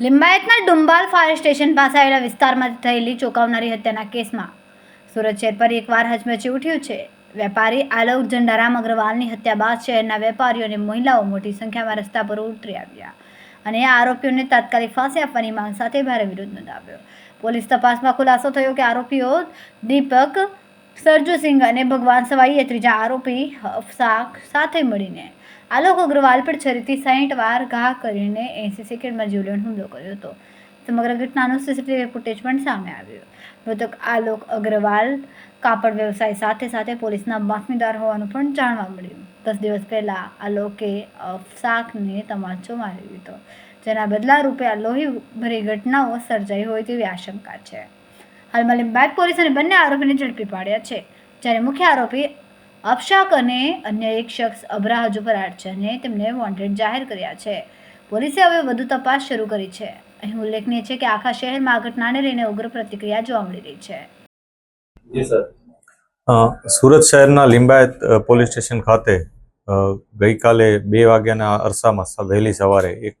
લિંબાયતના ડુંબાલ fire station પાસે આવેલા વિસ્તારમાં થયેલી ચોંકાવનારી હત્યાના કેસમાં સુરત શહેર પર એકવાર હચમચી ઉઠ્યું છે. વેપારી આલોક ઝંડારામ અગ્રવાલની હત્યા બાદ શહેરના વેપારીઓ અને મહિલાઓ મોટી સંખ્યામાં રસ્તા પર ઉતરી આવ્યા અને આરોપીઓને તાત્કાલિક ફાંસી આપવાની માંગ સાથે ભારે વિરોધ નોંધાવ્યો. પોલીસ તપાસમાં ખુલાસો થયો કે આરોપીઓ દીપક સરજુસિંહ અને ભગવાન સવાઈએ ત્રીજા આરોપી હફસાક સાથે મળીને આલોક અગ્રવાલ પર છરીથી સાહીઠ વાર ઘા કરીને એંસી સેકન્ડમાં જીવલેણ હુમલો કર્યો હતો. સમગ્ર ઘટનાનું સીસીટીવી ફૂટેજ પણ સામે આવ્યું. મૃતક આલોક અગ્રવાલ કાપડ વ્યવસાય સાથે સાથે પોલીસના બાતમીદાર હોવાનું પણ જાણવા મળ્યું. દસ દિવસ પહેલાં આલોકે અફસાકને તમાચો મારી દીધો જેના બદલા રૂપે આ લોહી ભરી ઘટનાઓ સર્જાઈ હોય તેવી આશંકા છે. હાલમાં લીંબાયત પોલીસ અને બંને આરોપીને ઝડપી પાડ્યા છે. જ્યારે મુખ્ય આરોપી અફશાક અને અન્ય એક શખ્સ અબરા હજુ ફરાર છે અને તેમને વોન્ટેડ જાહેર કર્યા છે. પોલીસે હવે વધુ તપાસ શરૂ કરી છે. અહીં ઉલ્લેખનીય છે કે આખા શહેરમાં આ ઘટનાને લઈને ઉગ્ર પ્રતિક્રિયા જોવા મળી રહી છે. જી સર. સુરત શહેરના લિંબાયત પોલીસ સ્ટેશન ખાતે ગઈકાલે બે વાગ્યાના અરસામાં વહેલી સવારે એક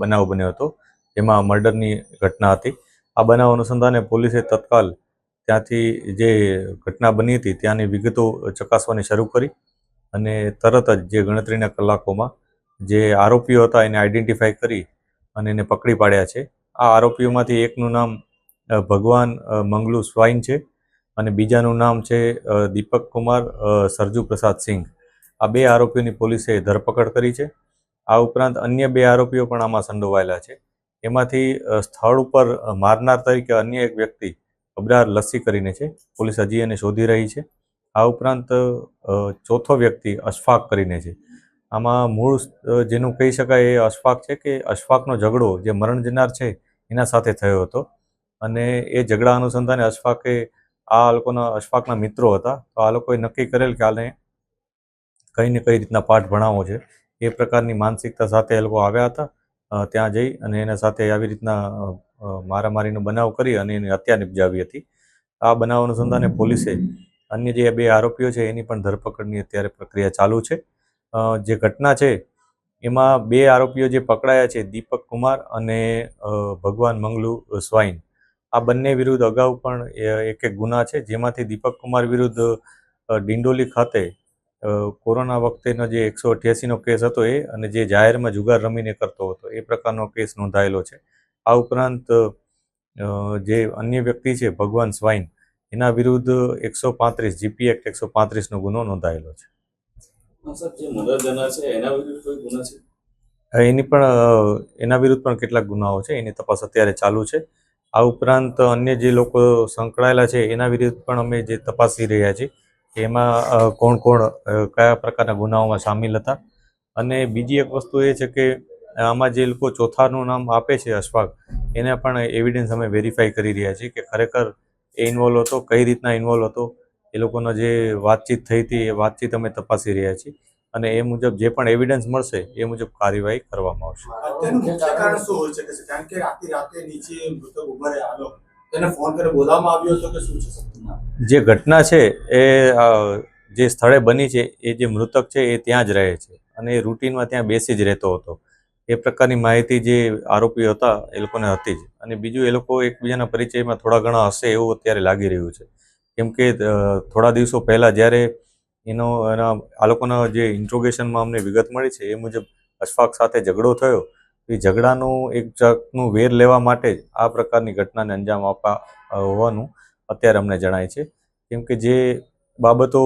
બનાવ બન્યો હતો. જેમાં મર્ડરની ઘટના હતી. આ બનાવ અનુસંધાને પોલીસે તત્કાલ ત્યાંથી જે ઘટના બની હતી ત્યાંની વિગતો ચકાસવાની શરૂ કરી અને તરત જ જે ગણતરીના કલાકોમાં જે આરોપીઓ હતા એને આઈડેન્ટિફાઈ કરી અને એને પકડી પાડ્યા છે. આ આરોપીઓમાંથી એકનું નામ ભગવાન મંગલુ સ્વાઈન છે અને બીજાનું નામ છે દીપક કુમાર સરજુ પ્રસાદ સિંઘ. આ બે આરોપીઓની પોલીસે ધરપકડ કરી છે. આ ઉપરાંત અન્ય બે આરોપીઓ પણ આમાં સંડોવાયેલા છે. એમાંથી સ્થળ ઉપર મારનાર તરીકે અન્ય એક વ્યક્તિ અબરાર લસ્સી કરીને છે, પોલીસ હજી એને શોધી રહી છે. આ ઉપરાંત ચોથો વ્યક્તિ અશફાક કરીને છે. આમાં મૂળ જેનું કહી શકાય એ અશફાક છે કે અશફાકનો ઝઘડો જે મરણ જનાર છે એના સાથે થયો હતો. અને એ ઝઘડા અનુસંધાને અશફાકે આ લોકોના, અશફાકના મિત્રો હતા. તો આ લોકોએ નક્કી કરેલ કે આને કઈ ને કઈ રીતના પાઠ ભણાવવો છે. એ પ્રકારની માનસિકતા સાથે એ લોકો આવ્યા હતા. ત્યાં જઈ અને એના સાથે આવી રીતના મારામારીનો બનાવ કરી અને એની હત્યા નિપજાવી હતી. આ બનાવ અનુસંધાને પોલીસે અન્ય જે બે આરોપીઓ છે એની પણ ધરપકડની અત્યારે પ્રક્રિયા ચાલુ છે. જે ઘટના છે, એમાં બે આરોપીઓ જે પકડાયા છે, દીપક કુમાર અને ભગવાન મંગલુ સ્વાઈન. આ બંને વિરુદ્ધ અગાઉ પણ એક એક ગુના છે, જેમાંથી દીપક કુમાર વિરુદ્ધ ડિંડોલી ખાતે કોરોના વખતેનો જે એકસો અઠ્યાસીનો કેસ હતો એ અને જે જાહેરમાં જુગાર રમીને કરતો હતો એ પ્રકારનો કેસ નોંધાયેલો છે. આ ઉપરાંત જે અન્ય વ્યક્તિ છે ભગવાન સ્વાઈન એના વિરુદ્ધ એકસો પાંત્રીસ જીપી એક્ટ એકસો પાંત્રીસનો ગુનો નોંધાયેલો છે. એના પણ એના વિરુદ્ધ પણ કેટલાક ગુનાઓ છે એની તપાસ અત્યારે ચાલુ છે. આ ઉપરાંત અન્ય જે લોકો સંકળાયેલા છે એના વિરુદ્ધ પણ અમે જે તપાસી રહ્યા છીએ. એમાં કોણ કોણ કયા પ્રકારના ગુનાઓમાં સામેલ હતા? અને બીજી એક વસ્તુ એ છે કે આમાં જે લોકો ચોથાનું નામ આપે છે અશફાક, એને પણ એવિડન્સ અમે વેરીફાઈ કરી રહ્યા છીએ કે ખરેખર એ ઇન્વોલ્વ હતો, કઈ રીતના ઇન્વોલ્વ હતો, એ લોકોનો જે વાતચીત થઈ હતી એ વાતચીત અમે તપાસી રહ્યા છીએ અને એ મુજબ જે પણ એવિડન્સ મળશે એ મુજબ કાર્યવાહી કરવામાં આવશે. તેને ફોન કરી બોલાવવામાં આવ્યો હતો કે શું છે જે ઘટના છે એ જે સ્થળે બની છે, એ જે મૃતક છે એ ત્યાં જ રહે છે અને એ રૂટીનમાં ત્યાં બેસી જ રહેતો હતો. એ પ્રકારની માહિતી જે આરોપીઓ હતા એ લોકોને હતી જ. અને બીજું એ લોકો એકબીજાના પરિચયમાં થોડા ઘણા હશે એવું અત્યારે લાગી રહ્યું છે. કેમ કે થોડા દિવસો પહેલાં જ્યારે એનો, એના, આ લોકોના જે ઇન્ટ્રોગેશનમાં અમને વિગત મળી છે એ મુજબ અશફાક સાથે ઝઘડો થયો એ ઝઘડાનું એક જાતનું વેર લેવા માટે જ આ પ્રકારની ઘટનાને અંજામ આપવા હોવાનું અત્યારે અમને જણાય છે. કેમ કે જે બાબતો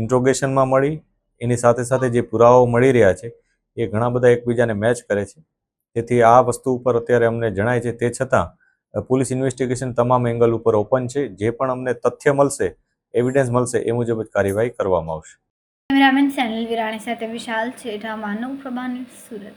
ઇન્ટ્રોગેશનમાં મળી, એની સાથે સાથે જે પુરાવાઓ મળી રહ્યા છે, એ ઘણા બધા એકબીજાને મેચ કરે છે. તેથી આ વસ્તુ ઉપર અત્યારે અમને જણાય છે. તે છતાં પોલીસ ઇન્વેસ્ટિગેશન તમામ એંગલ ઉપર ઓપન છે. જે પણ અમને તથ્ય મળશે એવિડન્સ મળશે, એ મુજબ જ કાર્યવાહી કરવામાં આવશે. કેમેરામેન સેનલ વિરાણી સાથે વિશાલ છેઠા માનવ પ્રભા સુરત.